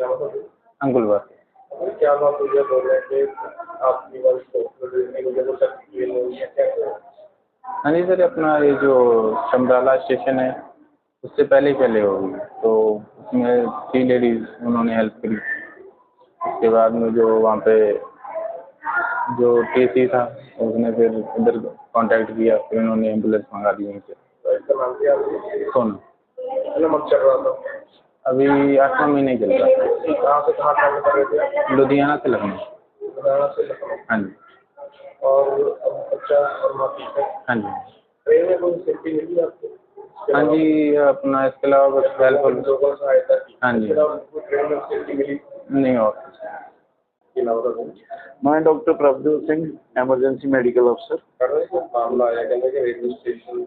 अंकुल बात क्या बात हुई बोल रहे हाँ जी सर अपना ये जो शमराला स्टेशन है उससे पहले पहले होगी तो उसमें थ्री लेडीज़ उन्होंने हेल्प करी। उसके बाद में जो वहाँ पे जो टी था उसने फिर उधर कांटेक्ट किया फिर उन्होंने एंबुलेंस मंगा दी वहीं से सोना। चल रहा था। अभी आठवां महीने के लगा लुधियाना से लखनऊ। हाँ जी। हाँ जी। हाँ जी अपना इसके अलावा कुछ हेल्प हो हाँ जी। नहीं और मैं doctor Prabhdev Singh emergency medical अफसर मामला आया? कि रेलवे स्टेशन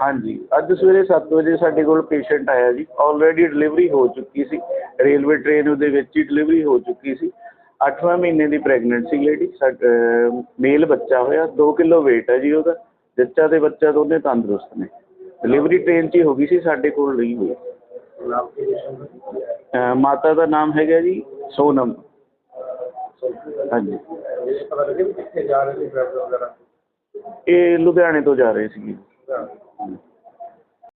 ਹਾਂਜੀ। ਅੱਜ ਸਵੇਰੇ 7 ਵਜੇ ਸਾਡੇ ਕੋਲ ਪੇਸ਼ੈਂਟ ਆਇਆ ਜੀ। ਆਲਰੇਡੀ ਡਿਲੀਵਰੀ ਹੋ ਚੁੱਕੀ ਸੀ। ਰੇਲਵੇ ਟ੍ਰੇਨ ਉਹਦੇ ਵਿੱਚ ਹੀ ਡਿਲੀਵਰੀ ਹੋ ਚੁੱਕੀ ਸੀ। 8ਵਾਂ ਮਹੀਨੇ ਦੀ ਪ੍ਰੈਗਨੈਂਟ ਸੀ ਲੇਡੀ ਮੇਲ ਬੱਚਾ ਹੋਇਆ। 2 ਕਿਲੋ weight ਹੈ ਜੀ ਉਹਦਾ। ਜੱਚਾ ਤੇ ਬੱਚਾ ਦੋਨੇ ਤੰਦਰੁਸਤ ਨੇ। ਡਿਲੀਵਰੀ ਟ੍ਰੇਨ 'ਚ ਹੀ ਹੋ ਗਈ ਸੀ। ਸਾਡੇ ਕੋਲ ਨਹੀਂ ਹੋਈ। ਮਾਤਾ ਦਾ ਨਾਮ ਹੈਗਾ ਜੀ ਸੋਨਮ। ਹਾਂਜੀ। ਪਤਾ ਲੱਗੇ ਕਿੱਥੇ ਜਾ ਰਹੇ ਸੀ ਡਰਾਈਵਰ ਵਗੈਰਾ? ਇਹ ਲੁਧਿਆਣੇ ਤੋਂ ਜਾ ਰਹੇ ਸੀਗੇ।